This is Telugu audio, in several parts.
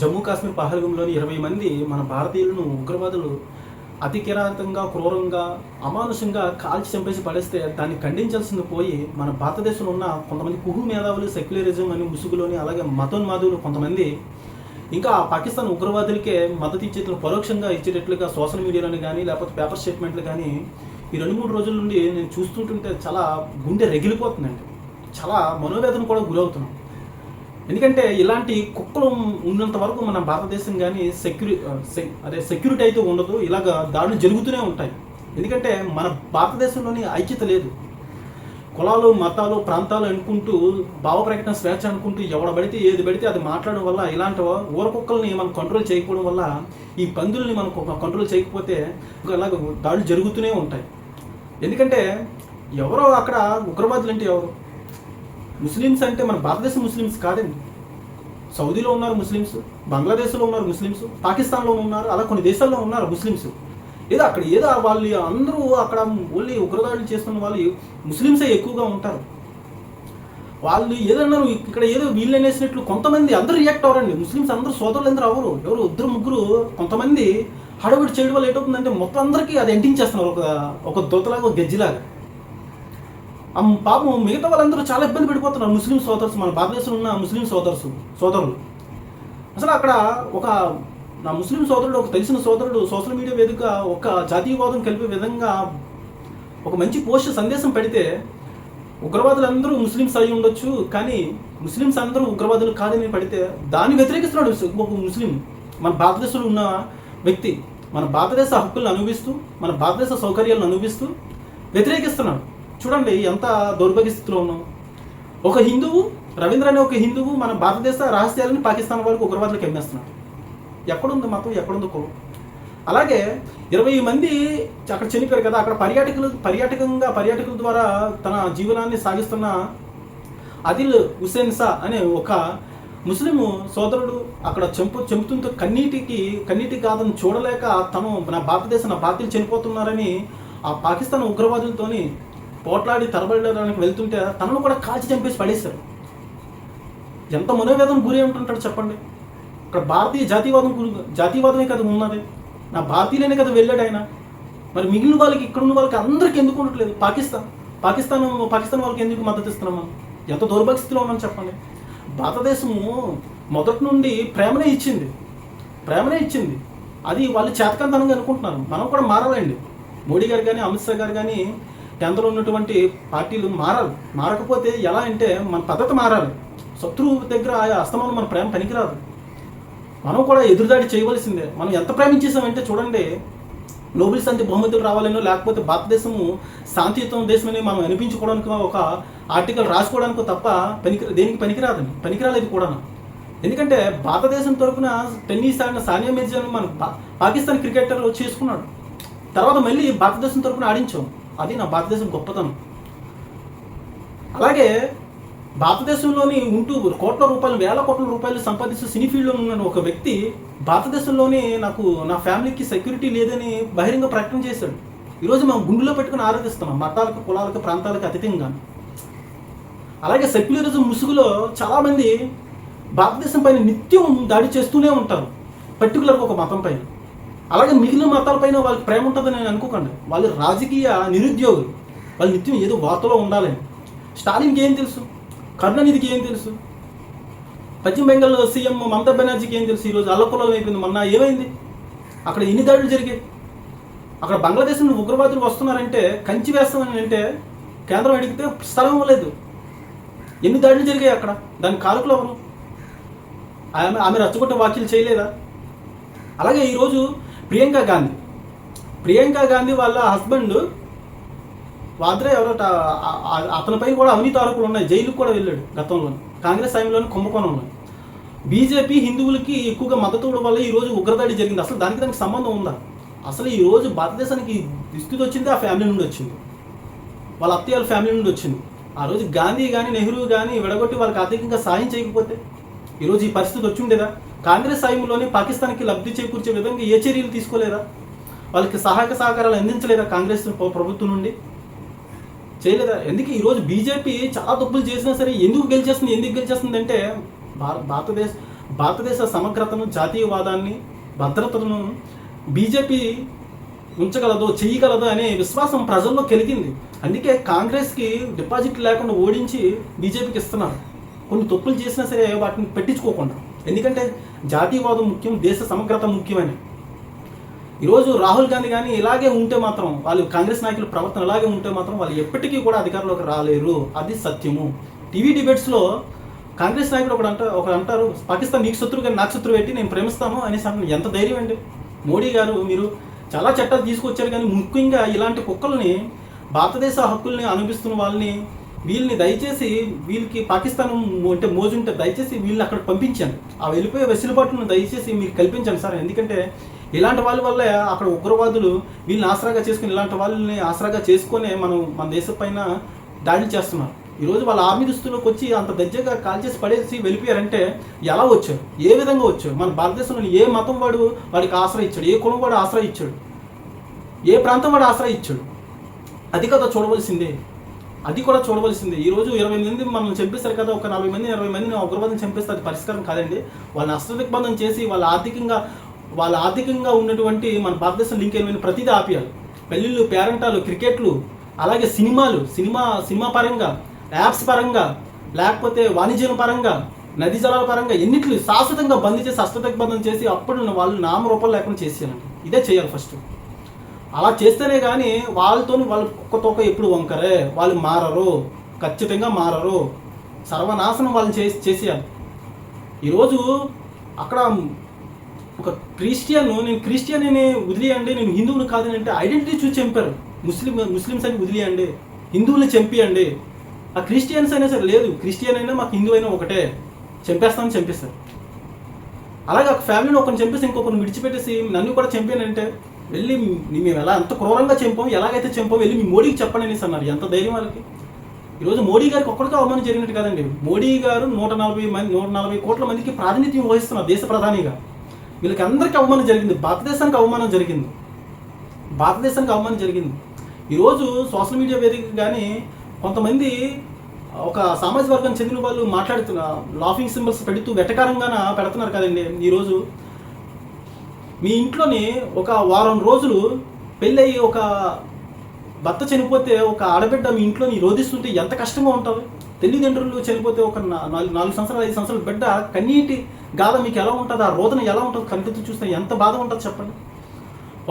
జమ్మూ కాశ్మీర్ పహల్గంలోని ఇరవై మంది మన భారతీయులను ఉగ్రవాదులు అతి కిరాతంగా క్రూరంగా అమానుషంగా కాల్చి చంపేసి పడేస్తే దాన్ని ఖండించాల్సింది పోయి మన భారతదేశంలో ఉన్న కొంతమంది కుహు మేధావులు సెక్యులరిజం అని ముసుగులోని అలాగే మతోన్మాదులు కొంతమంది ఇంకా ఆ పాకిస్తాన్ ఉగ్రవాదులకే మద్దతు ఇచ్చేట్లు పరోక్షంగా ఇచ్చేటట్లుగా సోషల్ మీడియాలోని కానీ లేకపోతే పేపర్ స్టేట్మెంట్లు కానీ ఈ రెండు మూడు రోజుల నుండి నేను చూస్తుంటుంటే చాలా గుండె రగిలిపోతుందండి. చాలా మనోవేదన కూడా గురవుతున్నాం. ఎందుకంటే ఇలాంటి కుక్కలు ఉన్నంత వరకు మన భారతదేశం కానీ సెక్యూరి అదే సెక్యూరిటీ అయితే ఉండదు. ఇలాగ దాడులు జరుగుతూనే ఉంటాయి. ఎందుకంటే మన భారతదేశంలోని ఐక్యత లేదు. కులాలు మతాలు ప్రాంతాలు అనుకుంటూ భావ ప్రకటన స్వేచ్ఛ అనుకుంటూ ఎవడ పడితే ఏది పడితే అది మాట్లాడడం వల్ల ఇలాంటి ఊర కుక్కల్ని మనం కంట్రోల్ చేయకపోవడం వల్ల ఈ పందుల్ని మనం కంట్రోల్ చేయకపోతే ఇలాగ దాడులు జరుగుతూనే ఉంటాయి. ఎందుకంటే ఎవరో అక్కడ ఉగ్రవాదులు అంటే ఎవరు? ముస్లిమ్స్ అంటే మన భారతదేశం ముస్లిమ్స్ కాదండి. సౌదీలో ఉన్నారు ముస్లిమ్స్ బంగ్లాదేశ్లో ఉన్నారు ముస్లిమ్స్ పాకిస్తాన్లో ఉన్నారు అలా కొన్ని దేశాల్లో ఉన్నారు ముస్లిమ్స్. ఏదో అక్కడ ఏదో వాళ్ళు అందరూ అక్కడ ఓన్లీ ఉగ్రదాడులు చేస్తున్న వాళ్ళు ముస్లిమ్సే ఎక్కువగా ఉంటారు. వాళ్ళు ఏదన్నా ఇక్కడ ఏదో వీళ్ళు అనేసినట్లు కొంతమంది అందరూ రియాక్ట్ అవ్వరండి. ముస్లిమ్స్ అందరూ సోదరులు అందరూ అవ్వరు. ఎవరు ఇద్దరు ముగ్గురు కొంతమంది హడబడి చేయడం వల్ల ఏటవుతుందంటే మొత్తం అందరికీ అది ఎంటించేస్తున్నారు ఒక ఒక దొతలాగా ఒక గజ్జిలాగా. పాపం మిగతా వాళ్ళందరూ చాలా ఇబ్బంది పడిపోతున్నారు. ముస్లిం సోదరులు మన భారతదేశంలో ఉన్న ముస్లిం సోదరుసు సోదరులు. అసలు అక్కడ ఒక నా ముస్లిం సోదరుడు ఒక తెలిసిన సోదరుడు సోషల్ మీడియా వేదిక ఒక జాతీయవాదం కలిపే విధంగా ఒక మంచి పోస్ట్ సందేశం పెడితే ఉగ్రవాదులు అందరూ ముస్లిమ్స్ అయి ఉండొచ్చు కానీ ముస్లిమ్స్ అందరూ ఉగ్రవాదులు కాదని పడితే దాన్ని వ్యతిరేకిస్తున్నాడు ఒక ముస్లిం. మన భారతదేశంలో ఉన్న వ్యక్తి మన భారతదేశ హక్కులను అనుభవిస్తూ మన భారతదేశ సౌకర్యాలను అనుభవిస్తూ వ్యతిరేకిస్తున్నాడు. చూడండి ఎంత దౌర్భాగ్య స్థితిలో ఉన్నాం. ఒక హిందువు రవీంద్ర అనే ఒక హిందువు మన భారతదేశ రహస్యాలను పాకిస్తాన్ వరకు ఉగ్రవాదులకు ఎమ్మేస్తున్నాడు ఎక్కడుంది మతం ఎక్కడుంది కులం? అలాగే ఇరవై మంది అక్కడ చనిపోయారు కదా అక్కడ పర్యాటకులు పర్యాటకంగా పర్యాటకుల ద్వారా తన జీవనాన్ని సాగిస్తున్న అదిల్ హుసేన్ సా అనే ఒక ముస్లిం సోదరుడు అక్కడ చెంపు చెంపుతుంటే కన్నీటికి కన్నీటి కాదని చూడలేక తను నా భారతదేశం నా భారతీయులు చనిపోతున్నారని ఆ పాకిస్తాన్ ఉగ్రవాదులతోని పోట్లాడి తరబడడానికి వెళ్తుంటే తనను కూడా కాల్చి చంపేసి పడేశారు. ఎంత మనోవేదం గురి ఉంటుంటాడు చెప్పండి. ఇక్కడ భారతీయ జాతీయవాదం గురి- జాతీయవాదమే కదా ఉన్నది. నా భారతీయులనే కదా వెళ్ళాడు ఆయన. మరి మిగిలిన వాళ్ళకి ఇక్కడ ఉన్న వాళ్ళకి అందరికీ ఎందుకు ఉండట్లేదు? పాకిస్తాన్. పాకిస్తాన్ పాకిస్తాన్ వాళ్ళకి ఎందుకు మద్దతు ఇస్తున్నాం మనం? ఎంత దౌర్భాగ్యస్థితిలో ఉన్నాం చెప్పండి. భారతదేశము మొదటి నుండి ప్రేమనే ఇచ్చింది. ప్రేమనే ఇచ్చింది. అది వాళ్ళు చేతకంతనంగా అనుకుంటున్నారు. మనం కూడా మారాలండి. మోడీ గారు కానీ అమిత్ షా గారు కానీ కేంద్రంలో ఉన్నటువంటి పార్టీలు మారాలి. మారకపోతే ఎలా అంటే మన పద్ధతి మారాలి. శత్రువు దగ్గర ఆ అస్తమానం మన ప్రేమ పనికిరాదు. మనం కూడా ఎదురుదాడి చేయవలసిందే. మనం ఎంత ప్రేమించేసామంటే చూడండి నోబెల్ శాంతి బహుమతులు రావాలనో లేకపోతే భారతదేశము శాంతియుతం దేశమని మనం అనిపించుకోవడానికి ఒక ఆర్టికల్ రాసుకోవడానికి తప్ప పనికి దేనికి పనికిరాదని పనికిరాలేదు కూడా ఎందుకంటే భారతదేశం తరఫున టెన్నిస్ ఆడిన సానియా మిర్జాను మన పాకిస్తాన్ క్రికెటర్ చేసుకున్నాడు. తర్వాత మళ్ళీ భారతదేశం తరపున ఆడించాం. అది నా భారతదేశం గొప్పతనం. అలాగే భారతదేశంలోని ఉంటూ కోట్ల రూపాయలు వేల కోట్ల రూపాయలు సంపాదిస్తూ సినీ ఫీల్డ్లో ఉన్న ఒక వ్యక్తి భారతదేశంలోనే నాకు నా ఫ్యామిలీకి సెక్యూరిటీ లేదని బహిరంగ ప్రకటన చేశాడు. ఈరోజు మనం గుండెలో పెట్టుకుని ఆరాధిస్తున్నాం మతాలకు కులాలకు ప్రాంతాలకు అతీతంగా. అలాగే సెక్యులరిజం ముసుగులో చాలామంది భారతదేశం పైన నిత్యం దాడి చేస్తూనే ఉంటారు పర్టికులర్గా ఒక మతం పైన. అలాగే మిగిలిన మతాలపైన వాళ్ళకి ప్రేమ ఉంటుందని నేను అనుకోకండి. వాళ్ళు రాజకీయ నిరుద్యోగులు. వాళ్ళు నిత్యం ఏదో వార్తలో ఉండాలని. స్టాలిన్కి ఏం తెలుసు? కరుణానిధికి ఏం తెలుసు? పశ్చిమ బెంగాల్ సీఎం మమతా బెనర్జీకి ఏం తెలుసు? ఈరోజు అల్లకులం అయిపోయింది. మొన్న ఏమైంది? అక్కడ ఎన్ని దాడులు జరిగాయి? అక్కడ బంగ్లాదేశ్ నుండి ఉగ్రవాదులు వస్తున్నారంటే కంచి వేస్తామని అంటే కేంద్రం అడిగితే స్థలం ఇవ్వలేదు. ఎన్ని దాడులు జరిగాయి అక్కడ? దాని కారకులు ఎవరు? ఆమె ఆమె రచ్చగొట్టే వ్యాఖ్యలు చేయలేదా? అలాగే ఈరోజు ప్రియాంక గాంధీ. ప్రియాంక గాంధీ వాళ్ళ హస్బెండ్ వాద్రే ఎవరో అతనిపై కూడా అవినీతి ఆరోపణలు ఉన్నాయి. జైలుకు కూడా వెళ్ళాడు గతంలో. కాంగ్రెస్ టైంలోని కుంభకోణంలో బీజేపీ హిందువులకి ఎక్కువగా మద్దతు ఇవ్వడం వల్ల ఈరోజు ఉగ్రదాడి జరిగింది. అసలు దానికి దానికి సంబంధం ఉందా? అసలు ఈరోజు భారతదేశానికి దుస్థితి వచ్చింది ఆ ఫ్యామిలీ నుండి వచ్చింది. వాళ్ళ అత్తయ్య వాళ్ళ ఫ్యామిలీ నుండి వచ్చింది. ఆ రోజు గాంధీ కానీ నెహ్రూ కానీ విడగొట్టి వాళ్ళకి ఆర్థికంగా సాయం చేయకపోతే ఈరోజు ఈ పరిస్థితి వచ్చి ఉండేదా కాంగ్రెస్ హయాంలోనే పాకిస్తాన్కి లబ్ధి చేకూర్చే విధంగా ఏ చర్యలు తీసుకోలేదా వాళ్ళకి సహాయక సహకారాలు అందించలేదా కాంగ్రెస్ ప్రభుత్వం నుండి? చేయలేదా? ఎందుకు ఈరోజు బీజేపీ చాలా తప్పులు చేసినా సరే ఎందుకు గెలిచేస్తుంది ఎందుకు గెలిచేస్తుంది అంటే భారత భారతదేశ భారతదేశ సమగ్రతను జాతీయవాదాన్ని భద్రతను బీజేపీ ఉంచగలదో చేయగలదో అనే విశ్వాసం ప్రజల్లో కలిగింది. అందుకే కాంగ్రెస్కి డిపాజిట్ లేకుండా ఓడించి బీజేపీకి ఇస్తున్నారు. కొన్ని తప్పులు చేసినా సరే వాటిని పెట్టించుకోకుండా. ఎందుకంటే జాతీయవాదం ముఖ్యం దేశ సమగ్రత ముఖ్యమని. ఈరోజు రాహుల్ గాంధీ కానీ ఇలాగే ఉంటే మాత్రం వాళ్ళు కాంగ్రెస్ నాయకుల ప్రవర్తన ఇలాగే ఉంటే మాత్రం వాళ్ళు ఎప్పటికీ కూడా అధికారంలోకి రాలేరు. అది సత్యము. టీవీ డిబేట్స్లో కాంగ్రెస్ నాయకుడు ఒకడు అంట ఒకడు అంటారు పాకిస్తాన్ నీకు శత్రువు కానీ నాకు శత్రువు పెట్టి నేను ప్రేమిస్తాను అనేసి అంటున్నాను ఎంత ధైర్యం అండి. మోడీ గారు మీరు చాలా చట్టాలు తీసుకొచ్చారు కానీ ముఖ్యంగా ఇలాంటి కుక్కల్ని భారతదేశ హక్కుల్ని అనుభవిస్తున్న వాళ్ళని వీళ్ళని దయచేసి వీళ్ళకి పాకిస్తాన్ మో- అంటే మోజుంటే దయచేసి వీళ్ళని అక్కడ పంపించండి. ఆ వెళ్ళిపోయే వెసులుబాటును దయచేసి మీరు కల్పించండి సార్. ఎందుకంటే ఇలాంటి వాళ్ళ వల్ల అక్కడ ఉగ్రవాదులు వీళ్ళని ఆసరాగా చేసుకుని ఇలాంటి వాళ్ళని ఆసరాగా చేసుకునే మనం మన దేశం పైన దాడి చేస్తున్నారు. ఈరోజు వాళ్ళ ఆర్మీ దుస్తులోకి వచ్చి అంత దజ్జగా కాల్చేసి పడేసి వెళ్ళిపోయారంటే ఎలా వచ్చారు? ఏ విధంగా వచ్చారు? మన భారతదేశంలో ఏ మతం వాడు వాడికి ఆశ్రయ ఇచ్చాడు? ఏ కులం వాడు ఆశ్రయ ఇచ్చాడు? ఏ ప్రాంతం వాడు ఆశ్రయ ఇచ్చాడు? అది కదా చూడవలసిందే. అది కూడా చూడవలసింది. ఈ రోజు ఇరవై మంది మనం చంపేస్తారు కదా ఒక నలభై మంది ఇరవై మందిని ఉగ్రవాదం చంపేస్తే అది పరిష్కారం కాదండి. వాళ్ళని అస్త్రదిగ్బంధం చేసి వాళ్ళ ఆర్థికంగా వాళ్ళ ఆర్థికంగా ఉన్నటువంటి మన భారతదేశం లింక్ అయిన ప్రతిదీ ఆపేయాలి. పెళ్ళిళ్ళు పేరెంటాలు క్రికెట్లు అలాగే సినిమాలు సినిమా సినిమా పరంగా యాప్స్ పరంగా లేకపోతే వాణిజ్యం పరంగా నదీ జలాల పరంగా ఎన్నిట్లు శాశ్వతంగా బంద్ చేసి అష్టదిగ్బంధం చేసి అప్పుడు వాళ్ళు నామరూపం లేకుండా చేసేయాలండి. ఇదే చేయాలి ఫస్ట్. అలా చేస్తేనే కానీ వాళ్ళతో వాళ్ళు కుక్క తోక ఎప్పుడు వంకరే వాళ్ళు మారరు ఖచ్చితంగా మారరు. సర్వనాశనం వాళ్ళని చేసి చేసేయాలి. ఈరోజు అక్కడ ఒక క్రిస్టియన్ నేను క్రిస్టియన్ అని వదిలేయండి నేను హిందువుని కాదని అంటే ఐడెంటిటీ చూసి చంపారు. ముస్లిం ముస్లిమ్స్ అని వదిలేయండి హిందువులు చంపియండి. ఆ క్రిస్టియన్స్ అయినా సరే లేదు క్రిస్టియన్ అయినా మాకు హిందూ అయినా ఒకటే. చంపేస్తామని చంపేస్తారు. అలాగే ఒక ఫ్యామిలీని ఒకరిని చంపేసి ఇంకొకరిని విడిచిపెట్టేసి నన్ను కూడా చంపానంటే వెళ్ళి మేము ఎలా ఎంత క్రూరంగా చంపాం? ఎలాగైతే చంపాం? వెళ్ళి మీ మోడీకి చెప్పండి అనేసి అన్నారు. ఎంత ధైర్యం వాళ్ళకి? ఈరోజు మోడీ గారికి ఒక్కడికి అవమానం జరిగినట్టు కాదండి. మోడీ గారు నూట నలభై మంది నూట నలభై కోట్ల మందికి ప్రాతినిధ్యం వహిస్తున్నారు దేశ ప్రధానిగా. వీళ్ళకి అందరికీ అవమానం జరిగింది. భారతదేశానికి అవమానం జరిగింది. భారతదేశానికి అవమానం జరిగింది. ఈరోజు సోషల్ మీడియా వేదిక కానీ కొంతమంది ఒక సామాజిక వర్గానికి చెందిన వాళ్ళు మాట్లాడుతున్న లాఫింగ్ సింబల్స్ పెడుతూ వెటకారంగా పెడుతున్నారు కదండి. ఈరోజు మీ ఇంట్లోని ఒక వారం రోజులు పెళ్ళయి ఒక భర్త చనిపోతే ఒక ఆడబిడ్డ మీ ఇంట్లోని రోధిస్తుంటే ఎంత కష్టంగా ఉంటుంది తల్లిదండ్రులు చనిపోతే ఒక నాలుగు నాలుగు సంవత్సరాలు ఐదు సంవత్సరాలు బిడ్డ కన్నీటి గాథ మీకు ఎలా ఉంటుంది? ఆ రోదన ఎలా ఉంటుంది? కంటితో చూస్తే ఎంత బాధ ఉంటుంది చెప్పండి.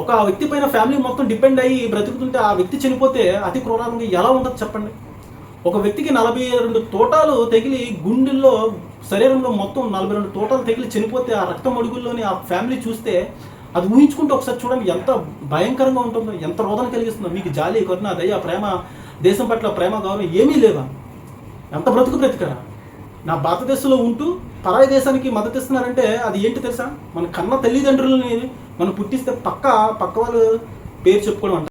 ఒక వ్యక్తి పైన ఫ్యామిలీ మొత్తం డిపెండ్ అయ్యి బ్రతుకుతుంటే ఆ వ్యక్తి చనిపోతే అతి క్రూరంగా ఎలా ఉంటుంది చెప్పండి. ఒక వ్యక్తికి నలభై రెండు తోటాలు తగిలి గుండెల్లో శరీరంలో మొత్తం నలభై రెండు తోటాలు తగిలి చనిపోతే ఆ రక్తం అడుగుల్లోని ఆ ఫ్యామిలీ చూస్తే అది ఊహించుకుంటే ఒకసారి చూడండి ఎంత భయంకరంగా ఉంటుందో ఎంత రోదన కలిగిస్తుందో. మీకు జాలి కరుణ దయ ప్రేమ దేశం పట్ల ప్రేమ గౌరవం ఏమీ లేవా? ఎంత బ్రతుకు బ్రతికరా? నా భారతదేశంలో ఉంటూ పరాయి దేశానికి మద్దతు ఇస్తున్నారంటే అది ఏంటి తెలుసా? మన కన్న తల్లిదండ్రులని మనం పుట్టిస్తే పక్క పక్క వాళ్ళు పేరు చెప్పుకోవడం అంటారు